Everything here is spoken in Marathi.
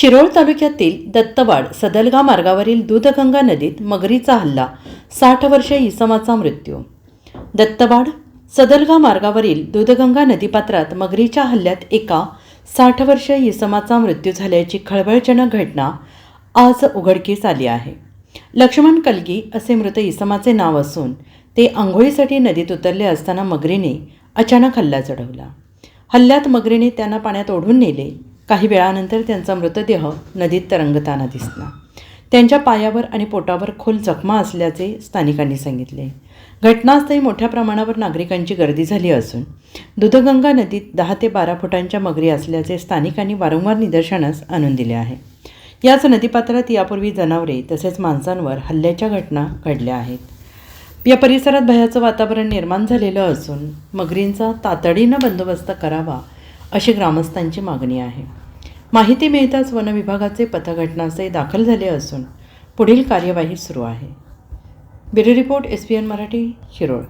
शिरोळ तालुक्यातील दत्तवाड सदलगा मार्गावरील दूधगंगा नदीत मगरीचा हल्ला साठ वर्ष इसमाचा मृत्यू. दत्तवाड सदलगा मार्गावरील दूधगंगा नदीपात्रात मगरीच्या हल्ल्यात एका साठ वर्ष इसमाचा मृत्यू झाल्याची खळबळजनक घटना आज उघडकीस आली आहे. लक्ष्मण कलगी असे मृत इसमाचे नाव असून ते आंघोळीसाठी नदीत उतरले असताना मगरीने अचानक हल्ला चढवला. हल्ल्यात मगरीने त्यांना पाण्यात ओढून नेले. काही वेळानंतर त्यांचा मृतदेह नदीत तरंगताना दिसला. त्यांच्या पायावर आणि पोटावर खोल जखमा असल्याचे स्थानिकांनी सांगितले. घटनास्थळी मोठ्या प्रमाणावर नागरिकांची गर्दी झाली असून दुधगंगा नदीत दहा ते बारा फुटांच्या मगरी असल्याचे स्थानिकांनी वारंवार निदर्शनास आणून दिले आहे. याच नदीपात्रात यापूर्वी जनावरे तसेच माणसांवर हल्ल्याच्या घटना घडल्या आहेत. या परिसरात भयाचं वातावरण निर्माण झालेलं असून मगरींचा तातडीनं बंदोबस्त करावा अशी ग्रामस्थांची मागणी आहे. माहिती मिळताच वनविभागाचे पथघटनाचे दाखल झाले असून पुढील कार्यवाही सुरू आहे. Bureau report S P N Marathi Shirol.